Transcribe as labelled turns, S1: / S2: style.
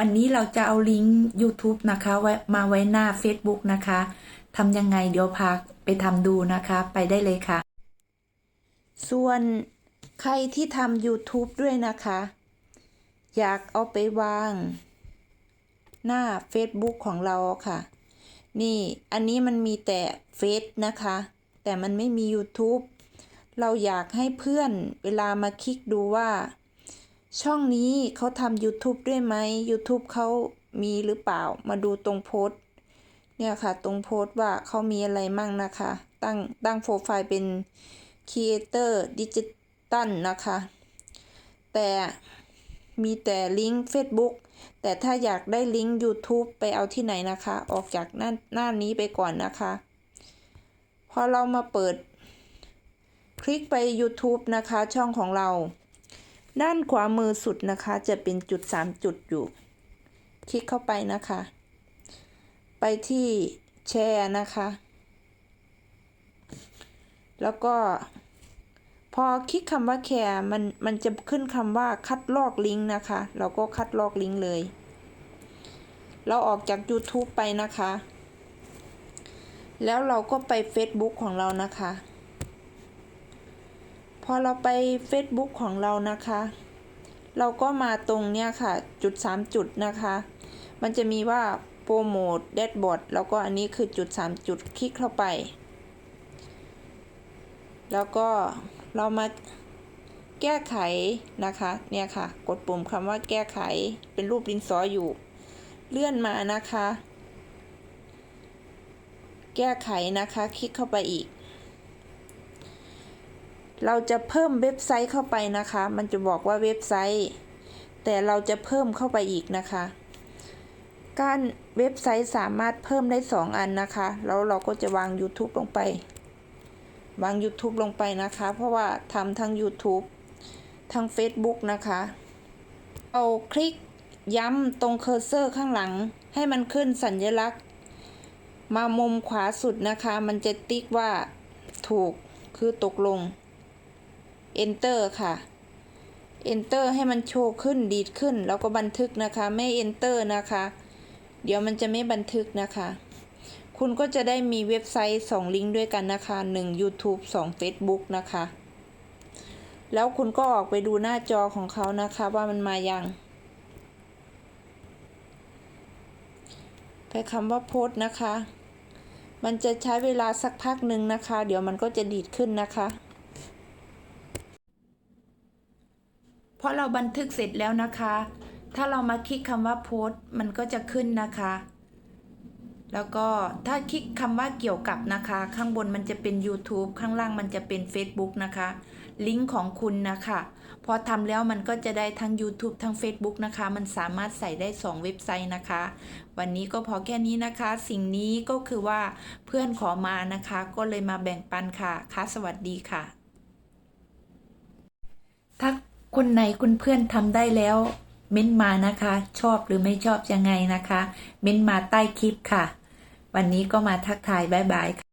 S1: วันนี้เราจะเอาลิงก์ YouTube นะคะไว้มาไว้หน้า Facebook นะคะทำยังไงเดี๋ยวพาไปทำดูนะคะ ไปได้เลยค่ะ ส่วนใครที่ทำ YouTube ด้วยนะคะ อยากเอาไปวาง หน้า Facebook ของเราค่ะ นี่อันนี้มันมีแต่เฟซนะคะ แต่มันไม่มี YouTube เราอยากให้เพื่อนเวลามาคลิกดูว่า ช่องนี้เขาทำ YouTube ด้วยไหม YouTube เขามีหรือเปล่ามาดูตรงโพสต์เนี่ยค่ะ ตรงโพสต์ว่าเขามีอะไรมั่งนะคะ ตั้งตั้งโปรไฟล์เป็น Creator Digital นะคะ แต่มีแต่ลิงก์ Facebook แต่ถ้าอยากได้ลิงก์ YouTube ไปเอาที่ไหนนะคะ ออกจากหน้าหน้านี้ไปก่อนนะคะ พอเรามาเปิด คลิกไป YouTube นะคะ ช่องของเรา ด้านขวามือสุดนะคะ จะเป็นจุด 3 จุดอยู่ คลิกเข้าไปนะคะ ไปที่แชร์นะคะ แล้วก็ พอคลิกคำว่าแชร์มันมันจะขึ้นคำว่าคัดลอกลิงก์นะคะ เราก็คัดลอกลิงก์เลย เราออกจาก YouTube ไปนะคะ แล้วเราก็ไป Facebook ของเรานะคะ อเราไป Facebook ของเรานะคะ เราก็มาตรงเนี้ยค่ะ จุด 3 จุดนะคะ มันจะมีว่าโปรโมทแดชบอร์ดแล้วก็อันนี้คือจุด 3 จุดคลิกเข้าไป แล้วก็เรามาแก้ไขนะคะ เนี่ยค่ะ กดปุ่มคำว่าแก้ไขเป็นรูปดินสออยู่ เลื่อนมานะคะ แก้ไขนะคะ คลิกเข้าไปอีก เราจะเพิ่มเว็บไซต์เข้าไปนะคะ มันจะบอกว่าเว็บไซต์ แต่เราจะเพิ่มเข้าไปอีกนะคะ การเว็บไซต์สามารถเพิ่มได้ 2 อันนะคะ แล้วเราก็จะวาง YouTube ลงไป วาง YouTube ลงไปนะคะ เพราะว่าทำทั้ง YouTube ทั้ง Facebook นะคะ เอาคลิกย้ำตรงเคอร์เซอร์ข้างหลัง ให้มันขึ้นสัญลักษณ์ มามุมขวาสุดนะคะ มันจะติ๊กว่าถูกคือตกลง Enter ค่ะ Enter ให้มันโชว์ขึ้นดีดขึ้น แล้วก็บันทึกนะคะ ไม่ Enter นะคะ เดี๋ยวมันจะไม่บันทึกนะคะ คุณก็จะได้มีเว็บไซต์ 2 ลิงก์ด้วยกันนะคะ 1 YouTube 2 Facebook นะคะ แล้วคุณก็ออกไปดูหน้าจอของเขานะคะว่ามันมายัง ไปคำว่าโพสนะคะ มันจะใช้เวลาสักพักหนึ่งนะคะ เดี๋ยวมันก็จะดีดขึ้นนะคะ พอเราบันทึกเสร็จแล้วนะคะ ถ้าเรามาคลิกคำว่าโพสต์มันก็จะขึ้นนะคะ แล้วก็ถ้าคลิกคำว่าเกี่ยวกับนะคะ ข้างบนมันจะเป็น YouTube ข้างล่างมันจะเป็น Facebook นะคะ ลิงก์ของคุณนะคะ พอทำแล้วมันก็จะได้ทั้ง YouTube ทั้ง Facebook นะคะ มันสามารถใส่ได้ 2 เว็บไซต์นะคะ วันนี้ก็พอแค่นี้นะคะ สิ่งนี้ก็คือว่าเพื่อนขอมานะคะ ก็เลยมาแบ่งปันค่ะค่ะสวัสดีค่ะถ้า คนไหนคุณเพื่อนทำได้แล้ว เม้นมานะคะ ชอบหรือไม่ชอบยังไงนะคะ เม้นมาใต้คลิปค่ะ วันนี้ก็มาทักทายบายบายค่ะ